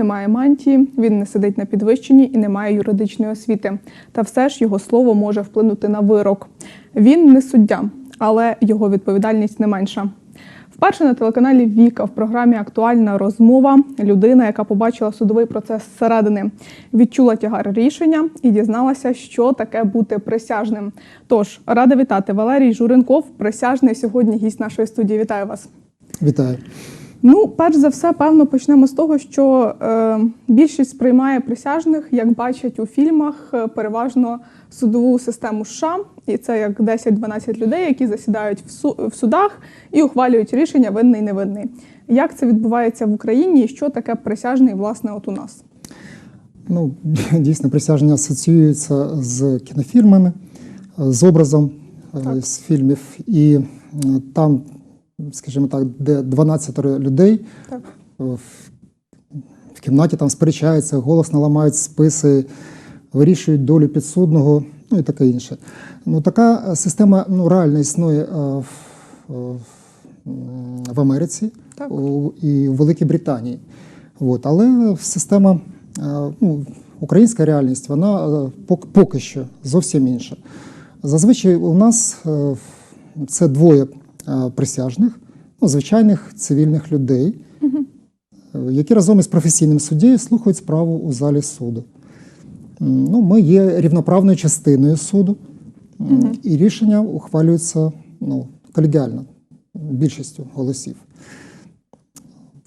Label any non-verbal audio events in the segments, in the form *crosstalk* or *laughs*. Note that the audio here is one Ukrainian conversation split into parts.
не має мантії, він не сидить на підвищенні і не має юридичної освіти. Та все ж його слово може вплинути на вирок. Він не суддя, але його відповідальність не менша. Вперше на телеканалі Віка в програмі Актуальна розмова людина, яка побачила судовий процес зсередини, відчула тягар рішення і дізналася, що таке бути присяжним. Тож рада вітати Валерій Журенков, присяжний сьогодні гість нашої студії. Вітаю вас. Вітаю. Ну, перш за все, певно, почнемо з того, що е, більшість сприймає присяжних, як бачать у фільмах, е, переважно судову систему США, і це як 10-12 людей, які засідають в, су- в судах і ухвалюють рішення винний невинний. Як це відбувається в Україні, і що таке присяжний, власне, от у нас? Ну, *laughs* дійсно, присяжні асоціюються з кінофільмами, з образом е, Так. з фільмів. І е, там, скажімо так, де 12 людей Так. е, в, в кімнаті там сперечаються, голосно ламають списи, вирішують долю підсудного, ну і таке інше. Ну, така е, система ну, реально існує е, в, в, в Америці Так. у- і в Великій Британії. От. Але система, е, ну, українська реальність, вона е, поки що зовсім інша. Зазвичай у нас е, це двоє е, присяжних, ну, звичайних цивільних людей, е, які разом із професійним суддєю слухають справу у залі суду. Ну, ми є рівноправною частиною суду, і рішення ухвалюються ну, колегіально, більшістю голосів.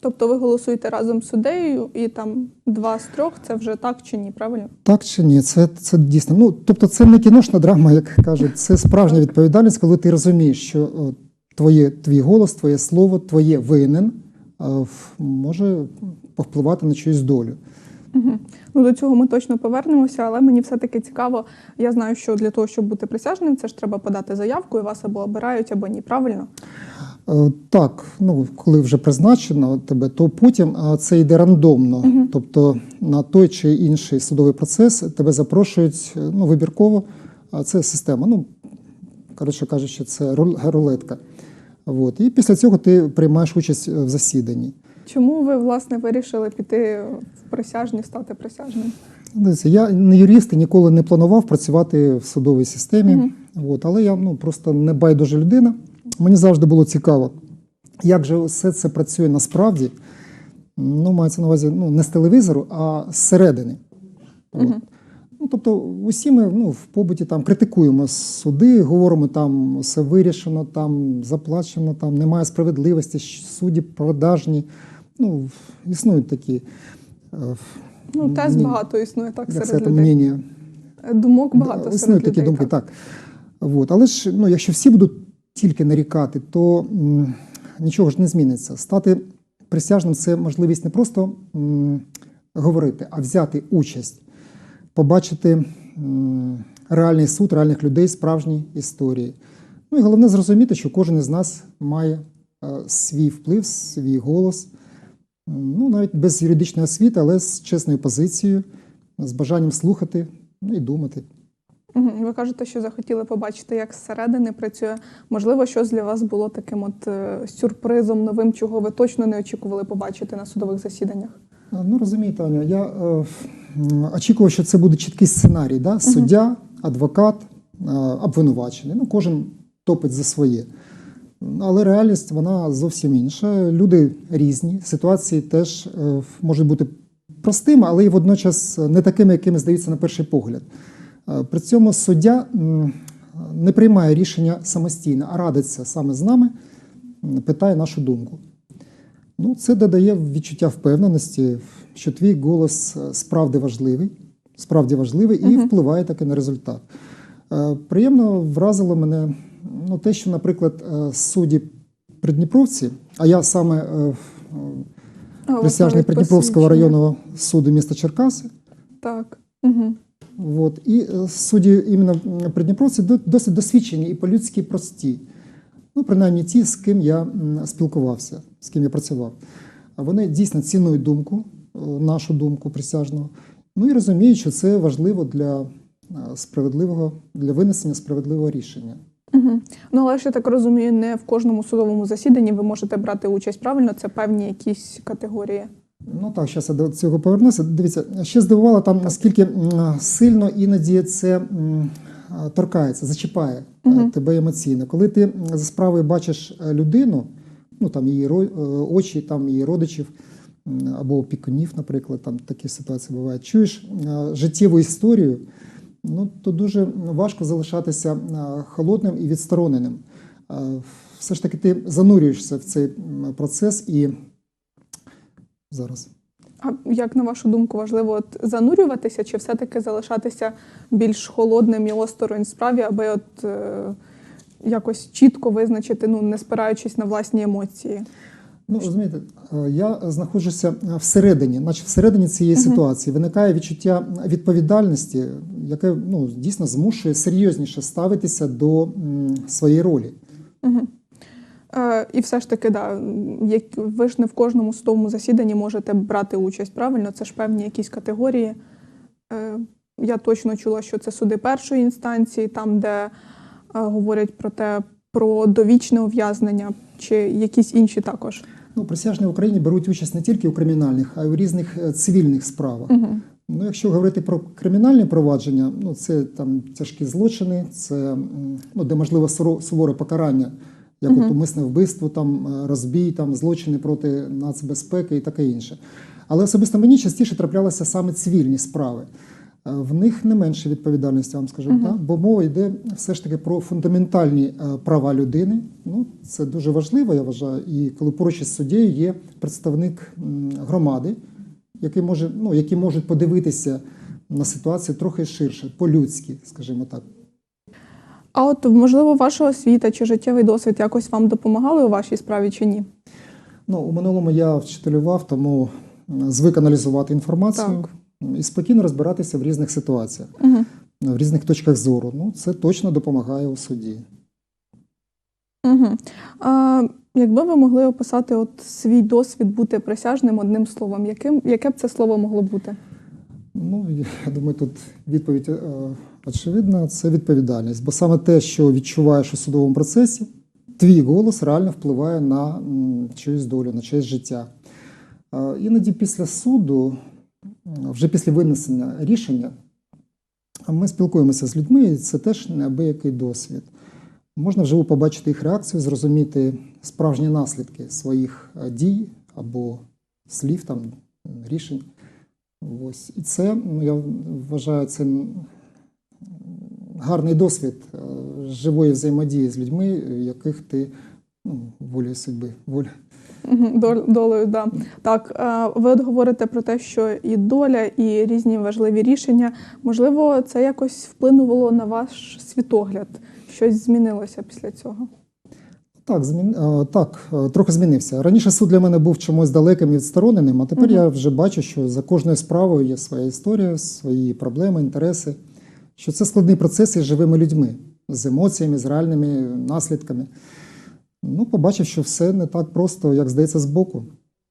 Тобто ви голосуєте разом з суддею, і там два з трьох це вже так чи ні, правильно? Так чи ні, це, це дійсно. Ну, тобто, це не кіношна драма, як кажуть, це справжня відповідальність, коли ти розумієш, що о, твоє, твій голос, твоє слово, твоє винен е, може повпливати на чиюсь долю. Угу. Ну, до цього ми точно повернемося, але мені все-таки цікаво. Я знаю, що для того, щоб бути присяжним, це ж треба подати заявку, і вас або обирають, або ні. Правильно? Е, Так, ну коли вже призначено тебе, то потім це йде рандомно. Тобто на той чи інший судовий процес тебе запрошують е, ну, вибірково. А це система. Ну, коротше кажучи, це рул- рулетка. От. І після цього ти приймаєш участь в засіданні. Чому ви власне вирішили піти в присяжні, стати присяжним? Я не юрист і ніколи не планував працювати в судовій системі. От, але я ну, просто не байдужа людина. Мені завжди було цікаво, як же все це працює насправді. Ну, мається на увазі ну, не з телевізору, а зсередини. От. Ну, тобто, усі ми ну, в побуті там критикуємо суди, говоримо, там все вирішено, там заплачено, там немає справедливості, судді продажні. Ну, існують такі. е, Ну, тез багато існує так як серед людей. мнення. Думок багато Да, серед Існують людей. такі думки, так. так. Вот. Але ж, ну, якщо всі будуть тільки нарікати, то м, нічого ж не зміниться. Стати присяжним це можливість не просто м, говорити, а взяти участь, побачити реальний суд, реальних людей, справжні історії. Ну і головне зрозуміти, що кожен із нас має е, свій вплив, свій голос. Ну, навіть без юридичної освіти, але з чесною позицією, з бажанням слухати ну, і думати. Ви кажете, що захотіли побачити, як зсередини працює. Можливо, щось для вас було таким от е, сюрпризом новим, чого ви точно не очікували побачити на судових засіданнях. Ну, розумієте, Аня, я е, очікував, що це буде чіткий сценарій. Да? Суддя, адвокат, е, обвинувачений. Ну, кожен топить за своє. Але реальність вона зовсім інша. Люди різні, ситуації теж е, можуть бути простими, але і водночас не такими, якими здаються на перший погляд. Е, При цьому суддя не приймає рішення самостійно, а радиться саме з нами, питає нашу думку. Ну, це додає відчуття впевненості, що твій голос е, справді важливий, справді важливий і впливає таки на результат. Е, Приємно вразило мене ну, те, що, наприклад, е, судді Придніпровці, а я саме присяжний Придніпровського районного суду міста Черкаси. Так. Угу. От, і судді іменно Придніпровці досить досвідчені і по-людськи прості. Ну, принаймні ті, з ким я спілкувався, з ким я працював. А Вони дійсно цінують думку, нашу думку присяжного. Ну і розуміють, що це важливо для е, справедливого, для винесення справедливого рішення. Угу. Ну, але ж я так розумію, не в кожному судовому засіданні ви можете брати участь. Правильно, це певні якісь категорії. Ну так, зараз я до цього повернуся. Дивіться, ще здивувало там, наскільки сильно іноді це торкається, зачіпає е, Мгм. тебе емоційно. Коли ти за справою бачиш е, людину, ну там її е, очі, там її родичів або опікунів, наприклад, там такі ситуації бувають. Чуєш е, життєву історію, ну то дуже важко залишатися е, холодним і відстороненим. Е, Все ж таки, ти занурюєшся в цей процес і зараз. А як на вашу думку, важливо от занурюватися чи все-таки залишатися більш холодним і осторонь справі, аби от е, якось чітко визначити, ну не спираючись на власні емоції? Ну, розумієте, е, я знаходжуся всередині, наче всередині цієї Мгм. ситуації виникає відчуття відповідальності, яке ну, дійсно змушує серйозніше ставитися до м, своєї ролі. Угу. Е, і все ж таки, да, як, ви ж не в кожному судовому засіданні можете брати участь, правильно? Це ж певні якісь категорії. Е, я точно чула, що це суди першої інстанції, там, де е, говорять про те, про довічне ув'язнення, чи якісь інші також. Ну, присяжні в Україні беруть участь не тільки у кримінальних, а й у різних е, цивільних справах. Угу. Ну, якщо говорити про кримінальні провадження, ну це там тяжкі злочини, це ну, де можливо суворе покарання, як Мгм. от умисне вбивство, там е, розбій, там злочини проти нацбезпеки і таке інше. Але особисто мені частіше траплялися саме цивільні справи. Е, В них не менше відповідальності, я вам скажу, Мгм. так? бо мова йде все ж таки про фундаментальні е, права людини. Ну, це дуже важливо, я вважаю. І коли поруч із суддєю є представник громади, які, може, ну, які можуть подивитися на ситуацію трохи ширше, по-людськи, скажімо так. А от можливо, ваша освіта чи життєвий досвід якось вам допомагали у вашій справі чи ні? Ну, у минулому я вчителював, тому звик аналізувати інформацію Так. І спокійно розбиратися в різних ситуаціях, Угу. в різних точках зору. Ну, це точно допомагає у суді. Угу. А, якби ви могли описати от свій досвід бути присяжним одним словом, яким, яке б це слово могло бути? Ну, я думаю, тут відповідь е, очевидна це відповідальність. Бо саме те, що відчуваєш у судовому процесі, твій голос реально впливає на чиюсь долю, на чиєсь життя. Е, Іноді після суду, вже після винесення рішення, ми спілкуємося з людьми, і це теж неабиякий досвід. Можна вживу побачити їх реакцію, зрозуміти справжні наслідки своїх е, дій або слів, там, рішень. Ось. І це, ну, я вважаю, це гарний досвід е, живої взаємодії з людьми, яких ти ну, волею судьби. Воля. *laughs* Долею, да. Так, е, ви говорите про те, що і доля, і різні важливі рішення. Можливо, це якось вплинуло на ваш світогляд. Щось змінилося після цього. Так, змін... е, так, е, трохи змінився. Раніше суд для мене був чомусь далеким і відстороненим, а тепер Мгм. я вже бачу, що за кожною справою є своя історія, свої проблеми, інтереси, що це складний процес із живими людьми, з емоціями, з реальними наслідками. Ну, побачив, що все не так просто, як здається, збоку.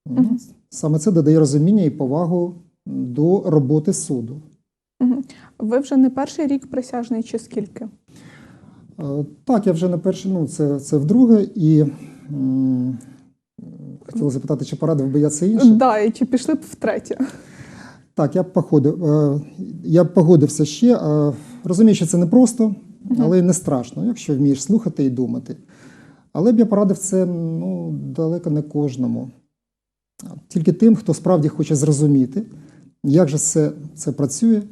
Ну, Мгм. Саме це додає розуміння і повагу до роботи суду. Мгм. Ви вже не перший рік присяжний, чи скільки? Е, Так, я вже на перший, ну це, це вдруге, і хотіла запитати, чи порадив би я це інше. Да, і чи пішли б втретє? Так, я б походив, е, я б погодився ще. е, Розумію, що це не просто, але й не страшно, якщо вмієш слухати і думати. Але б я порадив це ну, далеко не кожному. Тільки тим, хто справді хоче зрозуміти, як же це, це працює,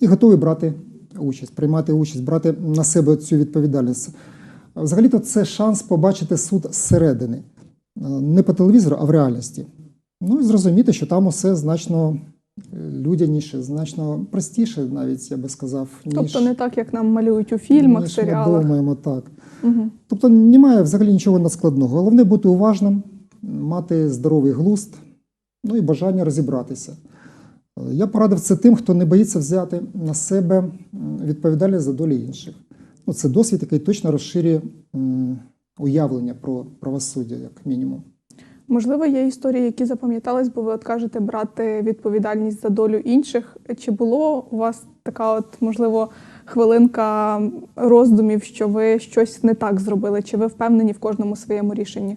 і готовий брати участь, приймати участь, брати на себе цю відповідальність. Взагалі-то це шанс побачити суд зсередини, Е, не по телевізору, а в реальності. Ну і зрозуміти, що там усе значно людяніше, значно простіше, навіть я би сказав, ніж, Тобто не так, як нам малюють у фільмах, ніж ми серіалах. думаємо так. Угу. Тобто немає взагалі нічого надскладного. Головне бути уважним, мати здоровий глузд, ну і бажання розібратися. Я порадив це тим, хто не боїться взяти на себе відповідальність за долі інших. Ну, це досвід, який точно розширює уявлення про правосуддя, як мінімум. Можливо, є історії, які запам'ятались, бо ви от кажете брати відповідальність за долю інших. Чи було у вас така, от можливо, хвилинка роздумів, що ви щось не так зробили? Чи ви впевнені в кожному своєму рішенні?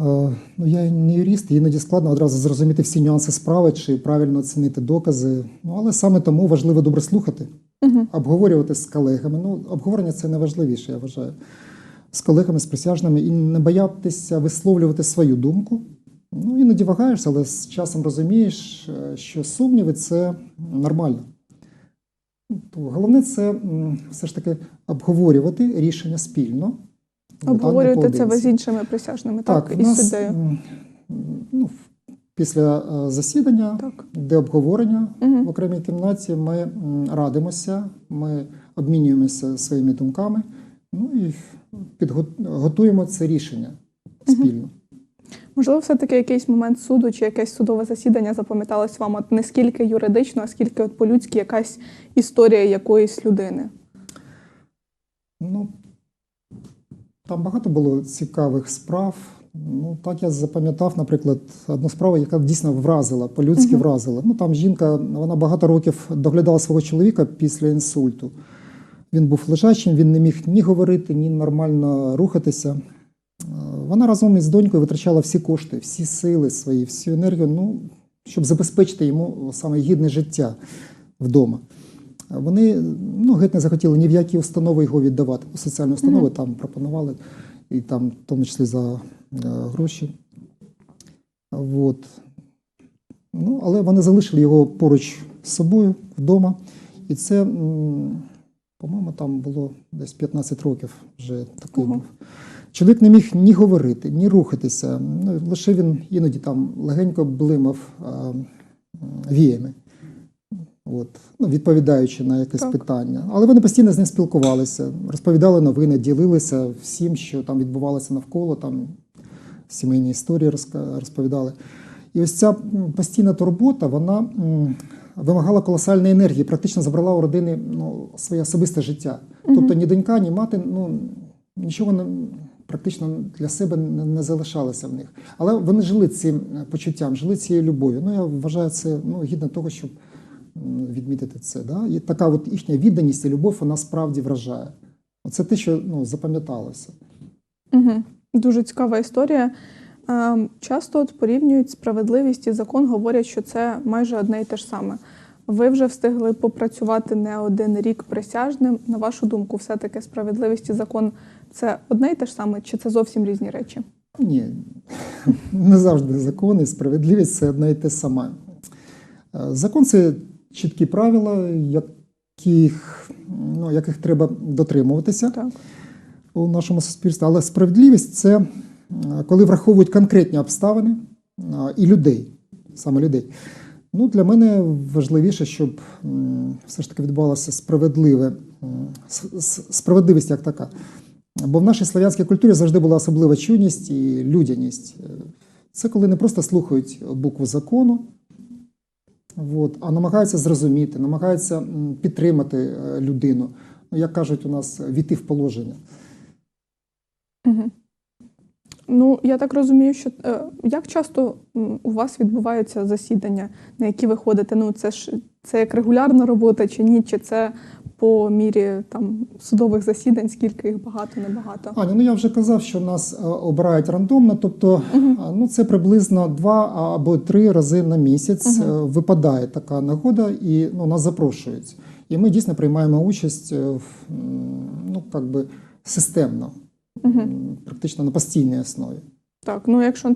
Е, Ну, я не юрист, іноді складно одразу зрозуміти всі нюанси справи чи правильно оцінити докази. Ну, але саме тому важливо добре слухати, Угу. обговорювати з колегами. Ну, обговорення це найважливіше, я вважаю. З колегами, з присяжними, і не боятися висловлювати свою думку. Ну, іноді вагаєшся, але з часом розумієш, е, що сумніви це нормально. То головне це все ж таки обговорювати рішення спільно. Обговорюєте це ви з іншими присяжними, так, Так, і нас суддею. ну, після е, засідання, Так. де обговорення Мгм. в окремій кімнаті, ми радимося, ми обмінюємося своїми думками, ну і підго- готуємо це рішення спільно. Можливо, все-таки якийсь момент суду чи якесь судове засідання запам'яталось вам от не скільки юридично, а скільки от по-людськи якась історія якоїсь людини. Ну, там багато було цікавих справ. Ну, так я запам'ятав, наприклад, одну справу, яка дійсно вразила, по-людськи Мгм. вразила. Ну, там жінка, вона багато років доглядала свого чоловіка після інсульту. Він був лежачим, він не міг ні говорити, ні нормально рухатися. Е, Вона разом із донькою витрачала всі кошти, всі сили свої, всю енергію, ну, щоб забезпечити йому саме гідне життя вдома. Вони ну, геть не захотіли ні в які установи його віддавати. Соціальні установи Мгм. там пропонували, і там, в тому числі за е, гроші. От. Ну, але вони залишили його поруч з собою вдома. І це, м, по-моєму, там було десь 15 років вже такий Ого. був. Чоловік не міг ні говорити, ні рухатися. Ну, лише він іноді там легенько блимав а, віями. От, ну, відповідаючи на якесь Так. питання. Але вони постійно з ним спілкувалися, розповідали новини, ділилися всім, що там відбувалося навколо, там сімейні історії розповідали. І ось ця постійна турбота, вона вимагала колосальної енергії, практично забрала у родини ну, своє особисте життя. Тобто ні донька, ні мати, ну нічого не, практично для себе не, не залишалося в них. Але вони жили цим почуттям, жили цією любов'ю. Ну, я вважаю, це ну, гідно того, щоб відмітити це. Да? І така от їхня відданість і любов, вона справді вражає. Це те, що ну, запам'яталося. Угу. Дуже цікава історія. Ем, Часто от порівнюють справедливість і закон, говорять, що це майже одне й те ж саме. Ви вже встигли попрацювати не один рік присяжним. На вашу думку, все-таки справедливість і закон це одне й те ж саме, чи це зовсім різні речі? Ні, не завжди закон і справедливість це одне і те саме. Е, Закон це чіткі правила, яких, ну, яких треба дотримуватися Так. у нашому суспільстві. Але справедливість це коли враховують конкретні обставини і людей, саме людей. Ну, для мене важливіше, щоб все ж таки відбувалося справедливе, справедливість як така. Бо в нашій слав'янській культурі завжди була особлива чуйність і людяність. Е, Це коли не просто слухають букву закону, от, а намагаються зрозуміти, намагаються підтримати е, людину. Ну, як кажуть у нас, війти в положення. Угу. Ну, я так розумію, що е, як часто у вас відбуваються засідання, на які ви ходите? Ну, це ж це як регулярна робота чи ні? Чи це по мірі там судових засідань, скільки їх багато, небагато? Аня, ну я вже казав, що нас е, обирають рандомно, тобто а, ну, це приблизно два або три рази на місяць е, випадає така нагода, і ну, нас запрошують. І ми дійсно приймаємо участь в, ну, би, системно, Угу. практично на постійній основі. Так, ну якщо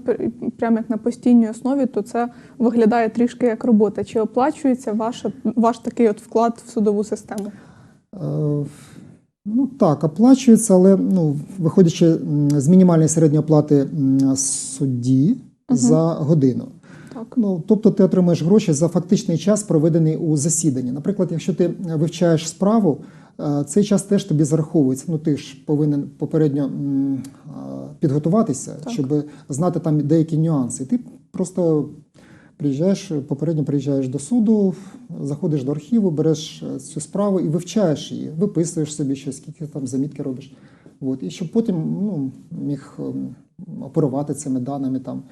прямо як на постійній основі, то це виглядає трішки як робота. Чи оплачується ваша, ваш такий от вклад в судову систему? Е, Ну так, оплачується, але ну, виходячи з мінімальної середньої оплати судді Мгм. за годину. Так. Ну, тобто ти отримуєш гроші за фактичний час, проведений у засіданні. Наприклад, якщо ти вивчаєш справу, е, цей час теж тобі зараховується. Ну, ти ж повинен попередньо е, підготуватися, Так. щоб знати там деякі нюанси. Ти просто приїжджаєш, попередньо приїжджаєш до суду, заходиш до архіву, береш е, цю справу і вивчаєш її, виписуєш собі щось, скільки там замітки робиш. От. І щоб потім ну, міг ем, оперувати цими даними, там,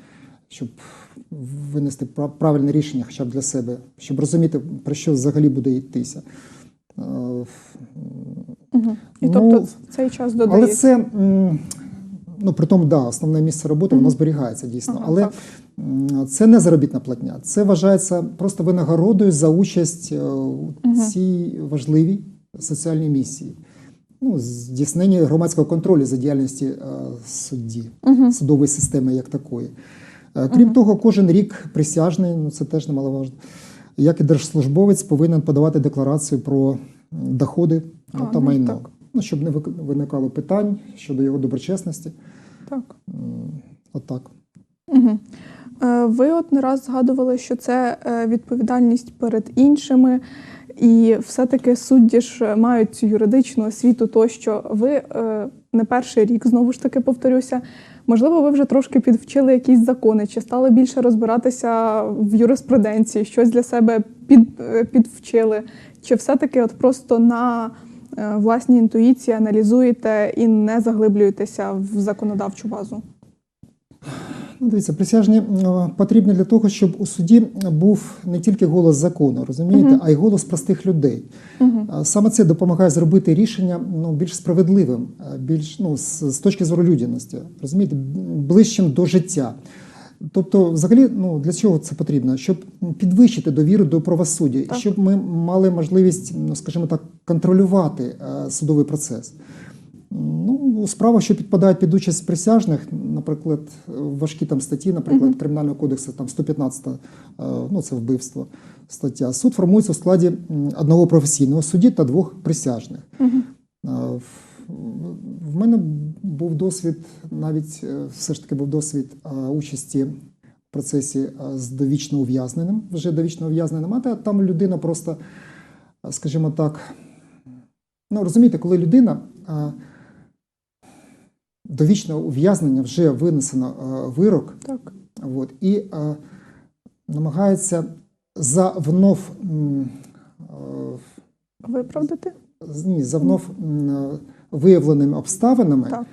щоб винести пра- правильне рішення хоча б для себе, щоб розуміти, про що взагалі буде йтися. Е, Угу. І Ну, тобто цей час Але це ну при тому, да, основне місце роботи воно зберігається дійсно. Ага, Але так. це не заробітна платня, це вважається просто винагородою за участь е, у цій важливій соціальній місії. Ну, здійснення громадського контролю за діяльністю е, судді, судової системи як такої. Крім того, кожен рік присяжний, ну це теж немаловажно, як і держслужбовець повинен подавати декларацію про доходи ну, А, та ну, майно. так. Ну, щоб не виникало питань щодо його доброчесності. Так. Отак. Угу. Ви от не раз згадували, що це е, відповідальність перед іншими, і все-таки судді ж мають цю юридичну освіту, тощо ви е, не перший рік, знову ж таки повторюся. Можливо, ви вже трошки підвчили якісь закони, чи стали більше розбиратися в юриспруденції, щось для себе під, е, підвчили, чи все-таки от просто на е, власній інтуїції аналізуєте і не заглиблюєтеся в законодавчу базу? Ну, дивіться, присяжні е, потрібні для того, щоб у суді був не тільки голос закону, розумієте, а й голос простих людей. А Саме це допомагає зробити рішення ну, більш справедливим, е, більш ну, з, з точки зору людяності, розумієте, ближчим до життя. Тобто, взагалі, ну для чого це потрібно? Щоб підвищити довіру до правосуддя, і щоб ми мали можливість, ну скажімо так, контролювати судовий процес. У справах, що підпадають під участь присяжних, наприклад, важкі там статті, наприклад, Кримінального кодексу, там 115, е, ну це вбивство стаття. Суд формується у складі одного професійного судді та двох присяжних. Е, в- мене був досвід, навіть е, все ж таки був досвід участі в процесі з довічно ув'язненим, вже довічно ув'язненим, а там людина просто, скажімо так, ну розумієте, коли людина довічного ув'язнення вже винесено е, вирок, Так. от, і е, намагається за внов е, Виправдати? ні, за внов е, виявленими обставинами Так.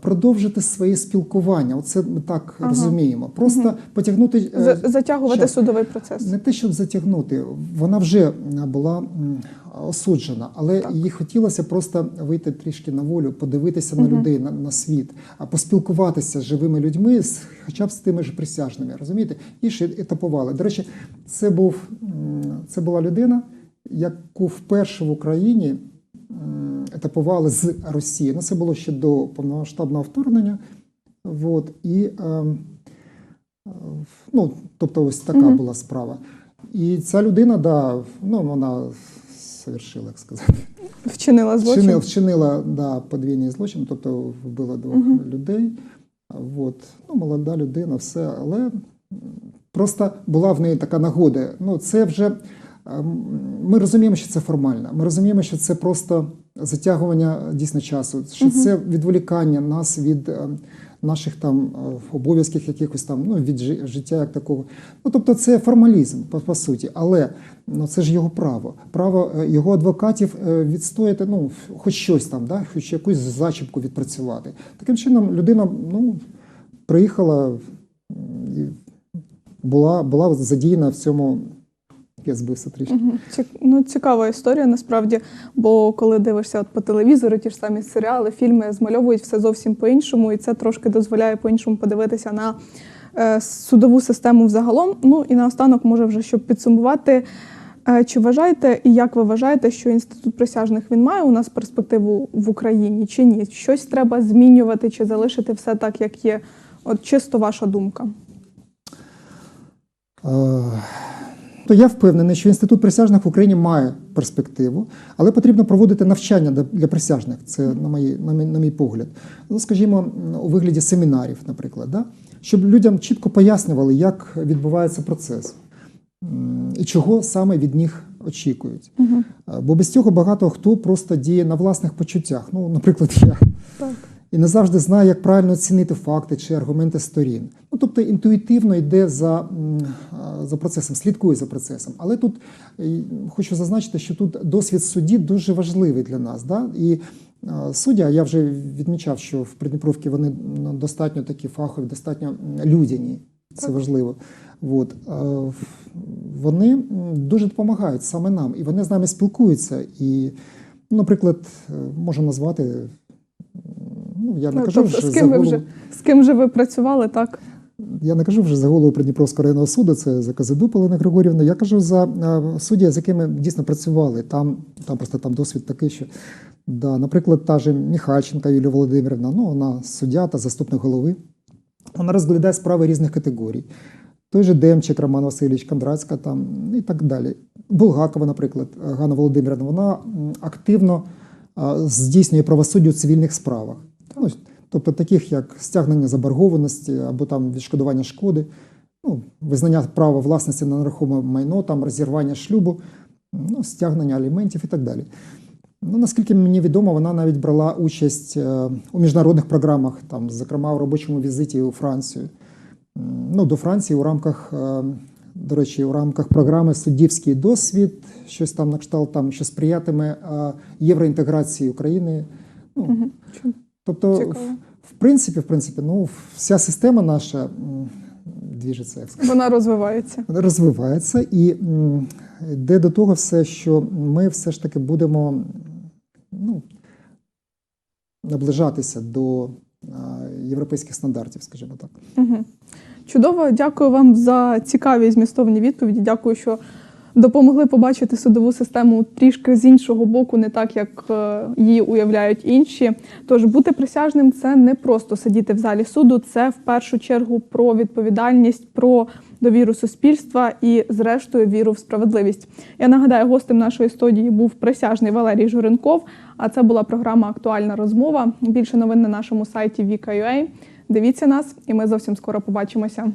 Продовжити своє спілкування. Оце ми так Ага. розуміємо. Просто потягнути е, За- Затягувати що? судовий процес. не те, щоб затягнути. Вона вже була осуджена, але Так. їй хотілося просто вийти трішки на волю, подивитися на людей, на, на світ, а поспілкуватися з живими людьми, з, хоча б з тими ж присяжними. Розумієте? І ще етапували. До речі, це був це була людина, яку вперше в Україні етапували з Росії. Ну, це було ще до повномасштабного вторгнення. Вот. І, ем, е, ну, тобто, ось така Мгм. була справа. І ця людина, да, ну, вона совершила, як сказати, Вчинила злочин. вчинила, вчинила да, подвійний злочин, тобто вбила двох людей. От. Ну, молода людина, все, але просто була в неї така нагода. Ну, це вже ми розуміємо, що це формально. Ми розуміємо, що це просто затягування дійсно часу, що це відволікання нас від ем, наших там е, обов'язків, якихось там, ну, від життя як такого. Ну, тобто це формалізм, по, по суті, але ну, це ж його право. Право е, його адвокатів е, відстояти, ну, хоч щось там, да, хоч якусь зачіпку відпрацювати. Таким чином, людина ну, приїхала і була, була задіяна в цьому. Я збився трішки. Мгм. Ці- Ну, цікава історія насправді, бо коли дивишся от по телевізору, ті ж самі серіали, фільми змальовують все зовсім по-іншому, і це трошки дозволяє по-іншому подивитися на е, судову систему взагалом. Ну і наостанок, може, вже щоб підсумувати. е, Чи вважаєте і як ви вважаєте, що інститут присяжних він має у нас перспективу в Україні чи ні? Щось треба змінювати чи залишити все так, як є? От чисто ваша думка. То я впевнений, що інститут присяжних в Україні має перспективу, але потрібно проводити навчання для- присяжних. Це на мої, на мій, на мій погляд. Ну, скажімо, у вигляді семінарів, наприклад, да? щоб людям чітко пояснювали, як відбувається процес і чого саме від них очікують. Угу. Бо без цього багато хто просто діє на власних почуттях. Ну, наприклад, я Так. І не завжди знає, як правильно оцінити факти чи аргументи сторін. Ну, тобто інтуїтивно йде за, за процесом, слідкує за процесом. Але тут хочу зазначити, що тут досвід судді дуже важливий для нас. Да? І суддя, я вже відмічав, що в Придніпровці вони ну, достатньо такі фахові, достатньо людяні. Це важливо. От. Вони дуже допомагають саме нам, і вони з нами спілкуються. І, наприклад, е, можемо назвати Ну, я не Ну, кажу тобто, вже з за ким ви голову, вже з ким же ви працювали, так? я не кажу вже за голову Придніпровського районного суду, це за Казиду Полина Григорівна. Я кажу за е, судді, з якими дійсно працювали. Там, там просто там досвід такий, що да, наприклад, та же Міхальченка Юлія Володимирівна, ну вона суддя та заступник голови. Вона розглядає справи різних категорій. Той же Демчик Роман Васильович, Кондратська там і так далі. Булгакова, наприклад, Ганна Володимирівна, вона активно здійснює правосуддя у цивільних справах. Ну, тобто таких як стягнення заборгованості або там відшкодування шкоди, ну, визнання права власності на нерухоме майно, там розірвання шлюбу, ну, стягнення аліментів і так далі. Ну, наскільки мені відомо, вона навіть брала участь е, у міжнародних програмах, там, зокрема у робочому візиті у Францію. Ну, до Франції у рамках, е, до речі, у рамках програми Суддівський досвід, щось там на кшталт, там, що сприятиме е, євроінтеграції України. Ну. Тобто, Цікаво. в, в принципі, в принципі, ну, вся система наша двіжиться, як сказати Вона розвивається. розвивається і йде до того все, що ми все ж таки будемо ну, наближатися до а, європейських стандартів, скажімо так. Угу. Чудово, дякую вам за цікаві змістовні відповіді. Дякую, що допомогли побачити судову систему трішки з іншого боку, не так, як е, її уявляють інші. Тож бути присяжним це не просто сидіти в залі суду, це в першу чергу про відповідальність, про довіру суспільства і, зрештою, віру в справедливість. Я нагадаю, гостем нашої студії був присяжний Валерій Журенков. А це була програма Актуальна розмова. Більше новин на нашому сайті Vika.ua. Дивіться нас, і ми зовсім скоро побачимося.